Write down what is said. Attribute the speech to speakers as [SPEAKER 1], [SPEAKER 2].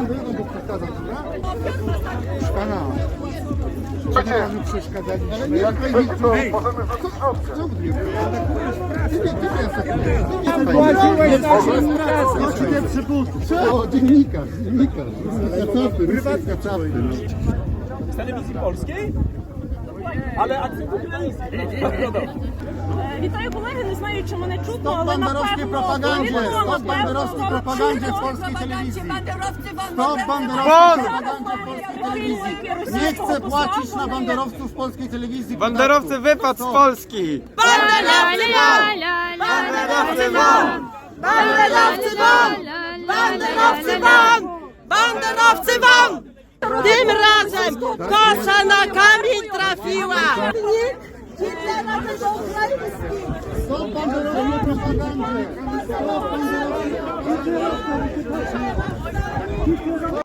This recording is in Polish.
[SPEAKER 1] sekundę, no bo przeszkadzam, dobra? Proszę pana. Czy nie panu przeszkadzaliśmy? Ale nie, jak to możemy zrobić Co wy Ja ci nie przypuszczę. O, dziennikarz, dziennikarz. Kacapy, ruskie kacapy.
[SPEAKER 2] Z telewizji polskiej? Ale akcentu ukraiński. No dobrze.
[SPEAKER 3] Е, Вітаю колеги, не знаю, чи мене чутно,
[SPEAKER 1] Стоп
[SPEAKER 3] але
[SPEAKER 1] бандеровській
[SPEAKER 3] напевно
[SPEAKER 1] пропаганді!
[SPEAKER 3] повідомо,
[SPEAKER 1] Стоп
[SPEAKER 3] напевно,
[SPEAKER 1] бандеровській
[SPEAKER 3] вам
[SPEAKER 1] пропаганді
[SPEAKER 3] чутно.
[SPEAKER 1] в польській телевізії!
[SPEAKER 4] Banderowcy wam
[SPEAKER 1] Stop
[SPEAKER 4] naprawdę
[SPEAKER 1] banderowskiej propagandzie w polskiej telewizji! Nie chcę płacić na banderowców w polskiej telewizji
[SPEAKER 5] Banderowcy wypad z Polski!
[SPEAKER 4] Banderowcy wam!
[SPEAKER 5] Banderowcy wam!
[SPEAKER 4] Banderowcy wam! Banderowcy wam! Banderowcy wam! Tym razem kosa na kamień Trafiła! Hitlera tego ukraiński!
[SPEAKER 1] Stop banderowskiej propagandzie! Stop banderowskiej propagandzie!